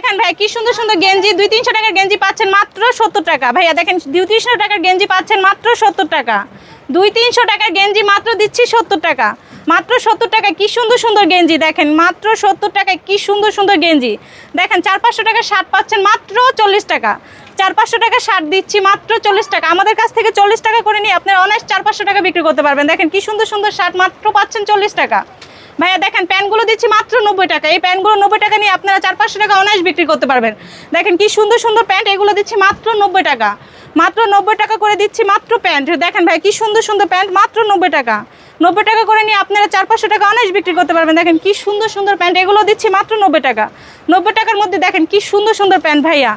দেখেন ভাই, কি সুন্দর সুন্দর গেঞ্জি, দুই তিনশো টাকার গেঞ্জি পাচ্ছেন মাত্র সত্তর টাকা। ভাইয়া দেখেন, দুই তিনশো টাকার গেঞ্জি পাচ্ছেন মাত্র সত্তর টাকা। দুই তিনশো টাকার গেঞ্জি মাত্র দিচ্ছি সত্তর টাকা। মাত্র সত্তর টাকা, কি সুন্দর সুন্দর গেঞ্জি দেখেন, মাত্র সত্তর টাকায় কি সুন্দর সুন্দর গেঞ্জি। দেখেন, চার পাঁচশো টাকা শার্ট পাচ্ছেন মাত্র চল্লিশ টাকা। চার পাঁচশো টাকা শার্ট দিচ্ছি মাত্র চল্লিশ টাকা। আমাদের কাছ থেকে চল্লিশ টাকা করে নিয়ে আপনারা অনেক চার পাঁচশো টাকা বিক্রি করতে পারবেন। দেখেন, কি সুন্দর সুন্দর শার্ট মাত্র পাচ্ছেন চল্লিশ টাকা। ভাইয়া দেখেন প্যান্টগুলো দিচ্ছি মাত্র নব্বই টাকা। এই প্যান্টগুলো নব্বই টাকা নিয়ে আপনারা চার পাঁচশো টাকা অনায়াস বিক্রি করতে পারবেন। দেখেন কি সুন্দর সুন্দর প্যান্ট, এগুলো দিচ্ছি মাত্র নব্বই টাকা। মাত্র নব্বই টাকা করে দিচ্ছি মাত্র প্যান্ট। দেখেন ভাই, কি সুন্দর সুন্দর প্যান্ট, মাত্র নব্বই টাকা। নব্বই টাকা করে নিয়ে আপনারা চার পাঁচশো টাকা অনায়াস বিক্রি করতে পারবেন। দেখেন কি সুন্দর সুন্দর প্যান্ট, এগুলো দিচ্ছি মাত্র নব্বই টাকা। নব্বই টাকার মধ্যে দেখেন কি সুন্দর সুন্দর প্যান্ট ভাইয়া।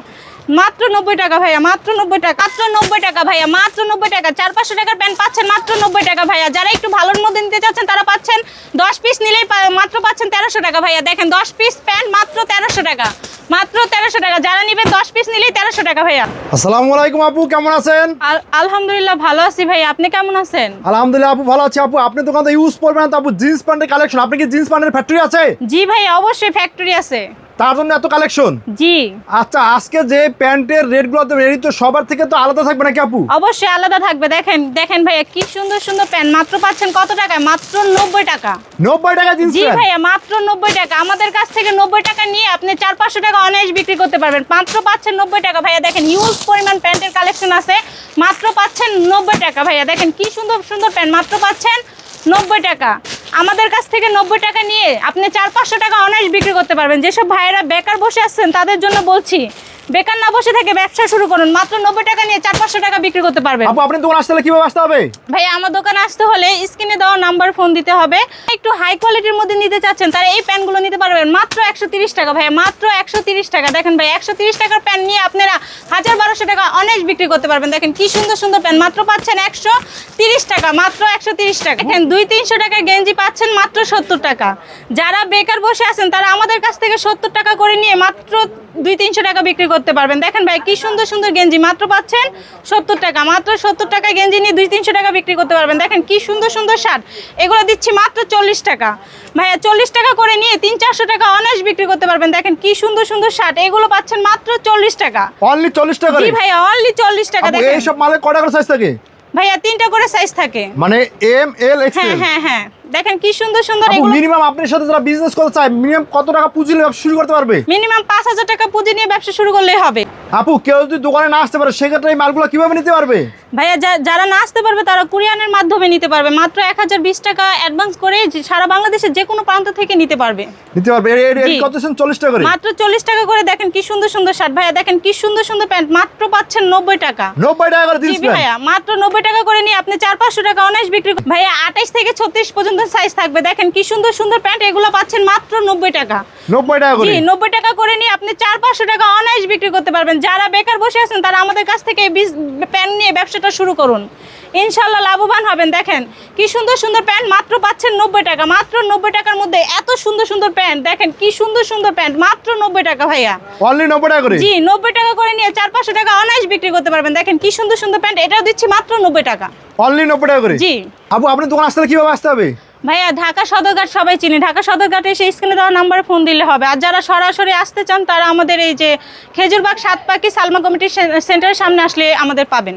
মাত্র নব্বই টাকা ভাইয়া মাত্র নব্বই টাকা মাত্র নব্বই টাকা ভাইয়া মাত্র নব্বই টাকা। চার পাঁচশো টাকার প্যান্ট পাচ্ছেন মাত্র নব্বই টাকা ভাইয়া। যারা একটু ভালোর মধ্যে নিতে চাচ্ছেন তারা পাচ্ছেন দশ পিস নিলেই মাত্র পাচ্ছেন তেরোশো টাকা ভাইয়া। দেখেন দশ পিস প্যান্ট মাত্র তেরোশো টাকা মাত্র তেরোশো টাকা। যারা নেবেন দশ পিস নিলেই তেরোশো টাকা ভাইয়া। আসসালামু আলাইকুম আপু কেমন আছেন? আল- আলহামদুলিল্লাহ ভালো আছি ভাই আপনি কেমন আছেন? আলহামদুলিল্লাহ আপু ভালো আছি আপু। আপনি দোকানে ইউজ করবেন তো আপু। জিন্স প্যান্টের কালেকশন আপনি কি জিন্স প্যান্টের ফ্যাক্টরি আছে? জি ভাই অবশ্যই ফ্যাক্টরি আছে। তার জন্য এত কালেকশন জি। আচ্ছা আজকে যে প্যান্টের রেটগুলো দেবেন এই তো সবার থেকে তো আলাদা থাকবে নাকি আপু? অবশ্যই আলাদা থাকবে। দেখেন দেখেন ভাইয়া কি সুন্দর সুন্দর প্যান্ট। মাত্র পাচ্ছেন কত টাকায়? মাত্র নব্বই টাকা। নব্বই টাকা জিন্স জি ভাইয়া মাত্র নব্বই টাকা। আমাদের কাছ থেকে নব্বই টাকা নিয়ে আপনি চার পাঁচশো টাকা অনায়াস বিক্রি করতে পারবেন। মাত্র পাচ্ছেন নব্বই টাকা ভাইয়া। দেখেন হিউজ পরিমাণ প্যান্টের কালেকশন আছে। মাত্র পাচ্ছেন নব্বই টাকা ভাইয়া। দেখেন কি সুন্দর সুন্দর প্যান্ট। মাত্র পাচ্ছেন নব্বই টাকা। আমাদের কাছ থেকে নব্বই টাকা নিয়ে আপনি চার পাঁচশো টাকা অনায়াস বিক্রি করতে পারবেন। যেসব ভাইয়েরা বেকার বসে আসছেন তাদের জন্য বলছি বেকার না বসে থেকে ব্যবসা শুরু করুন। মাত্র নব্বই টাকা নিয়ে চার পাঁচশো টাকা বিক্রি করতে পারবেন। আপু আপনি দোকান আসতে হলে কীভাবে আসতে হবে? ভাই আমার দোকানে আসতে হলে স্ক্রিনে দেওয়া নাম্বার ফোন দিতে হবে। একটু হাই কোয়ালিটির মধ্যে নিতে চাচ্ছেন তারা এই প্যান্টগুলো নিতে পারবেন। মাত্র একশো তিরিশ টাকা। ভাই মাত্র একশো তিরিশ টাকা। দেখেন ভাই একশো তিরিশ টাকার প্যান্ট নিয়ে আপনারা হাজার বারোশো টাকা অনেক বিক্রি করতে পারবেন। দেখেন কি সুন্দর সুন্দর প্যান্ট। মাত্র পাচ্ছেন একশো টাকা, মাত্র একশো টাকা। দেখেন দুই তিনশো টাকার গেঞ্জি পাচ্ছেন, মাত্র সত্তর টাকা। যারা বেকার বসে আছেন, তারা আমাদের কাছ থেকে সত্তর টাকা করে নিয়ে মাত্র দুই তিনশো টাকা বিক্রি করতে পারবেন। দেখেন ভাই, কি সুন্দর সুন্দর গেঞ্জি, মাত্র পাচ্ছেন সত্তর টাকা। মাত্র সত্তর টাকা গেঞ্জি নিয়ে দুই তিনশো টাকা বিক্রি করতে পারবেন। দেখেন কি সুন্দর সুন্দর শার্ট। এগুলো দিচ্ছি মাত্র চল্লিশ টাকা। ভাইয়া, চল্লিশ টাকা করে নিয়ে তিন চারশো টাকা অনায়াস বিক্রি করতে পারবেন। দেখেন কি সুন্দর সুন্দর শার্ট। এগুলো পাচ্ছেন মাত্র চল্লিশ টাকা। অনলি চল্লিশ টাকা জি ভাইয়া অনলি চল্লিশ টাকা দেখেন। এই সব মালে কয়টা করে সাইজ থাকে? ভাইয়া তিনটা করে সাইজ থাকে। মানে এম এল হ্যাঁ হ্যাঁ হ্যাঁ। দেখেন কি সুন্দর সুন্দর এগুলো। মিনিমাম আপনার সাথে যারা বিজনেস করতে চায় মিনিমাম কত টাকা পুঁজি নিয়ে ব্যবসা শুরু করতে পারবে? মিনিমাম পাঁচ হাজার টাকা পুঁজি নিয়ে ব্যবসা শুরু করলেই হবে। আপু কেউ যদি দোকানে না আসতে পারে সেক্ষেত্রে এই মালগুলো কীভাবে নিতে পারবে? ভাইয়া যারা না আসতে পারবে তারা কুরিয়ানের মাধ্যমে নিতে পারবে। মাত্র এক হাজার বিশ টাকা অ্যাডভান্স করে সারা বাংলাদেশের যে কোনো প্রান্ত থেকে নিতে পারবে। নিতে পারবে। কত চল্লিশ টাকা করে? মাত্র চল্লিশ টাকা করে দেখেন কি সুন্দর সুন্দর শার্ট ভাইয়া দেখেন কি সুন্দর সুন্দর প্যান্ট মাত্র পাচ্ছেন নব্বই টাকা। নব্বই টাকা করে প্যান্ট ভাইয়া মাত্র নব্বই টাকা করে নিয়ে আপনি চার পাঁচশো টাকা অনায়াস বিক্রি কর- ভাইয়া আঠাইশ থেকে ছত্রিশ পর্যন্ত সাইজ থাকবে। দেখেন কি সুন্দর সুন্দর প্যান্ট এগুলো পাচ্ছেন মাত্র নব্বই টাকা। নব্বই টাকা করে? নব্বই টাকা করে নিয়ে আপনি চার পাঁচশো টাকা অনায়াস বিক্রি করতে পারবেন। যারা বেকার বসে আছেন তারা আমাদের কাছ থেকে এই প্যান্ট নিয়ে ব্যবসাটা শুরু করুন। ইনশাল্লাহ লাভবান হবেন। দেখেন কি সুন্দর সুন্দর প্যান্ট। মাত্র পাচ্ছেন নব্বই টাকা। মাত্র নব্বই টাকার মধ্যে এত সুন্দর সুন্দর প্যান্ট। দেখেন কি সুন্দর সুন্দর প্যান্ট। মাত্র নব্বই টাকা ভাইয়া। অনলি নব্বই টাকা করে? জি নব্বই টাকা করে নিয়ে চার পাঁচশো টাকা অনায়াস বিক্রি করতে পারবেন। দেখেন কি সুন্দর সুন্দর প্যান্ট। এটাও দিচ্ছি মাত্র নব্বই টাকা। অনলি নব্বই টাকা করে? জি। আপু আপনি দোকান আসতে কীভাবে আসতে হবে? ভাইয়া ঢাকা সদরঘাট সবাই চিনি। ঢাকা সদরঘাটে এসে স্ক্রিনে দেওয়া নাম্বারে ফোন দিলে হবে। আর যারা সরাসরি আসতে চান তারা আমাদের এই যে খেজুরবাগ সাত পাখি সালমা কমিটির সেন্টারের সামনে আসলে আমাদের পাবেন।